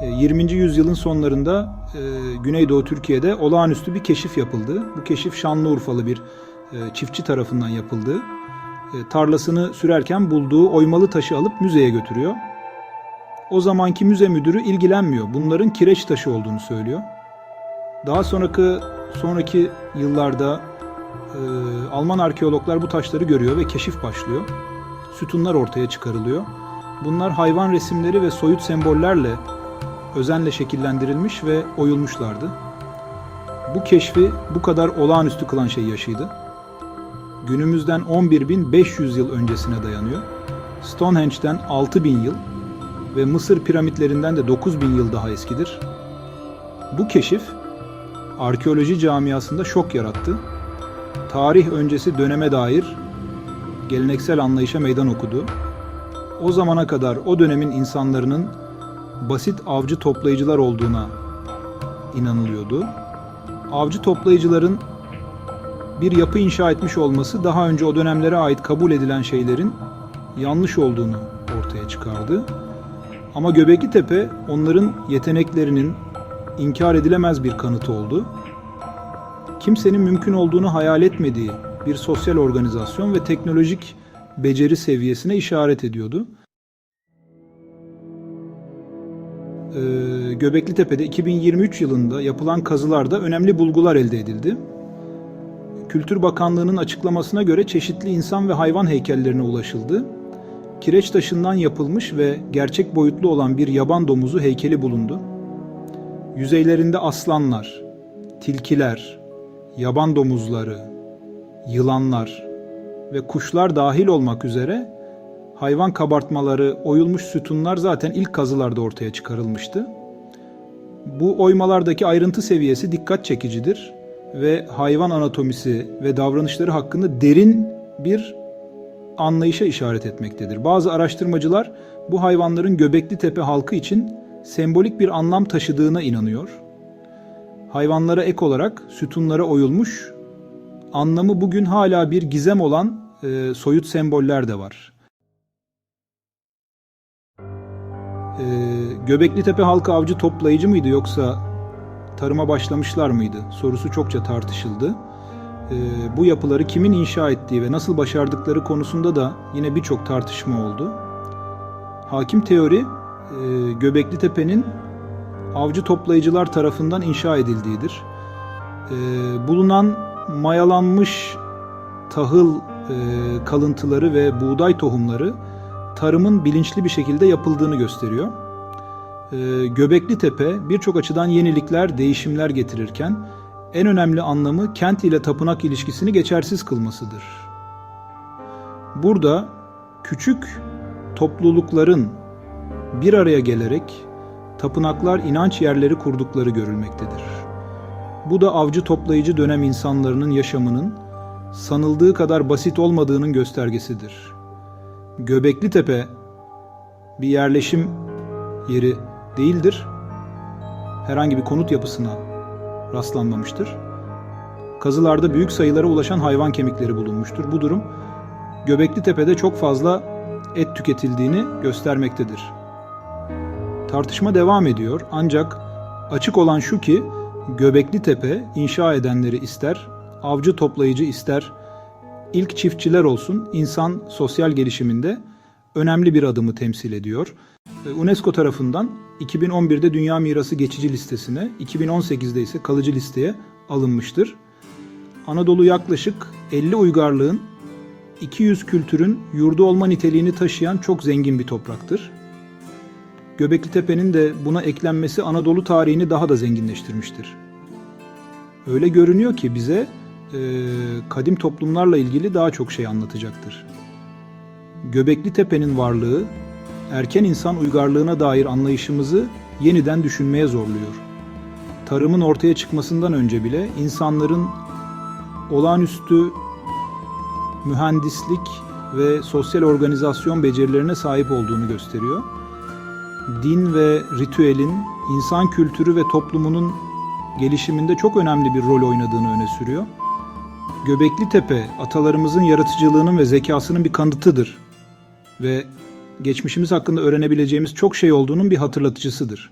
E, 20. yüzyılın sonlarında e, Güneydoğu Türkiye'de olağanüstü bir keşif yapıldı. Bu keşif Şanlıurfalı bir e, çiftçi tarafından yapıldı. E, tarlasını sürerken bulduğu oymalı taşı alıp müzeye götürüyor. O zamanki müze müdürü ilgilenmiyor. Bunların kireç taşı olduğunu söylüyor. Daha sonraki sonraki yıllarda e, Alman arkeologlar bu taşları görüyor ve keşif başlıyor. Sütunlar ortaya çıkarılıyor. Bunlar hayvan resimleri ve soyut sembollerle özenle şekillendirilmiş ve oyulmuşlardı. Bu keşfi bu kadar olağanüstü kılan şey yaşıydı. Günümüzden 11.500 yıl öncesine dayanıyor. Stonehenge'den 6.000 yıl ve Mısır piramitlerinden de 9000 yıl daha eskidir. Bu keşif arkeoloji camiasında şok yarattı. Tarih öncesi döneme dair geleneksel anlayışa meydan okudu. O zamana kadar o dönemin insanların basit avcı toplayıcılar olduğuna inanılıyordu. Avcı toplayıcıların bir yapı inşa etmiş olması daha önce o dönemlere ait kabul edilen şeylerin yanlış olduğunu ortaya çıkardı. Ama Göbekli Tepe onların yeteneklerinin inkar edilemez bir kanıtı oldu. Kimsenin mümkün olduğunu hayal etmediği bir sosyal organizasyon ve teknolojik beceri seviyesine işaret ediyordu. Ee, Göbekli Tepe'de 2023 yılında yapılan kazılarda önemli bulgular elde edildi. Kültür Bakanlığı'nın açıklamasına göre çeşitli insan ve hayvan heykellerine ulaşıldı. Kireç taşından yapılmış ve gerçek boyutlu olan bir yaban domuzu heykeli bulundu. Yüzeylerinde aslanlar, tilkiler, yaban domuzları, yılanlar ve kuşlar dahil olmak üzere hayvan kabartmaları, oyulmuş sütunlar zaten ilk kazılarda ortaya çıkarılmıştı. Bu oymalardaki ayrıntı seviyesi dikkat çekicidir ve hayvan anatomisi ve davranışları hakkında derin bir anlayışa işaret etmektedir. Bazı araştırmacılar bu hayvanların Göbekli Tepe halkı için sembolik bir anlam taşıdığına inanıyor. Hayvanlara ek olarak sütunlara oyulmuş, anlamı bugün hala bir gizem olan e, soyut semboller de var. E, Göbekli Tepe halkı avcı toplayıcı mıydı yoksa tarıma başlamışlar mıydı sorusu çokça tartışıldı. E, bu yapıları kimin inşa ettiği ve nasıl başardıkları konusunda da yine birçok tartışma oldu. Hakim teori e, Göbekli Tepe'nin avcı toplayıcılar tarafından inşa edildiğidir. E, bulunan mayalanmış tahıl e, kalıntıları ve buğday tohumları tarımın bilinçli bir şekilde yapıldığını gösteriyor. E, Göbekli Tepe birçok açıdan yenilikler, değişimler getirirken en önemli anlamı kent ile tapınak ilişkisini geçersiz kılmasıdır. Burada küçük toplulukların bir araya gelerek tapınaklar inanç yerleri kurdukları görülmektedir. Bu da avcı toplayıcı dönem insanlarının yaşamının sanıldığı kadar basit olmadığının göstergesidir. Göbekli Tepe bir yerleşim yeri değildir. Herhangi bir konut yapısına rastlanmamıştır. Kazılarda büyük sayılara ulaşan hayvan kemikleri bulunmuştur. Bu durum Göbekli Tepe'de çok fazla et tüketildiğini göstermektedir. Tartışma devam ediyor ancak açık olan şu ki Göbekli Tepe inşa edenleri ister, avcı toplayıcı ister, ilk çiftçiler olsun insan sosyal gelişiminde önemli bir adımı temsil ediyor. UNESCO tarafından 2011'de Dünya Mirası geçici listesine, 2018'de ise kalıcı listeye alınmıştır. Anadolu yaklaşık 50 uygarlığın 200 kültürün yurdu olma niteliğini taşıyan çok zengin bir topraktır. Göbekli Tepe'nin de buna eklenmesi Anadolu tarihini daha da zenginleştirmiştir. Öyle görünüyor ki bize e, kadim toplumlarla ilgili daha çok şey anlatacaktır. Göbekli Tepe'nin varlığı erken insan uygarlığına dair anlayışımızı yeniden düşünmeye zorluyor. Tarımın ortaya çıkmasından önce bile insanların olağanüstü mühendislik ve sosyal organizasyon becerilerine sahip olduğunu gösteriyor. Din ve ritüelin insan kültürü ve toplumunun gelişiminde çok önemli bir rol oynadığını öne sürüyor. Göbekli Tepe atalarımızın yaratıcılığının ve zekasının bir kanıtıdır ve geçmişimiz hakkında öğrenebileceğimiz çok şey olduğunun bir hatırlatıcısıdır.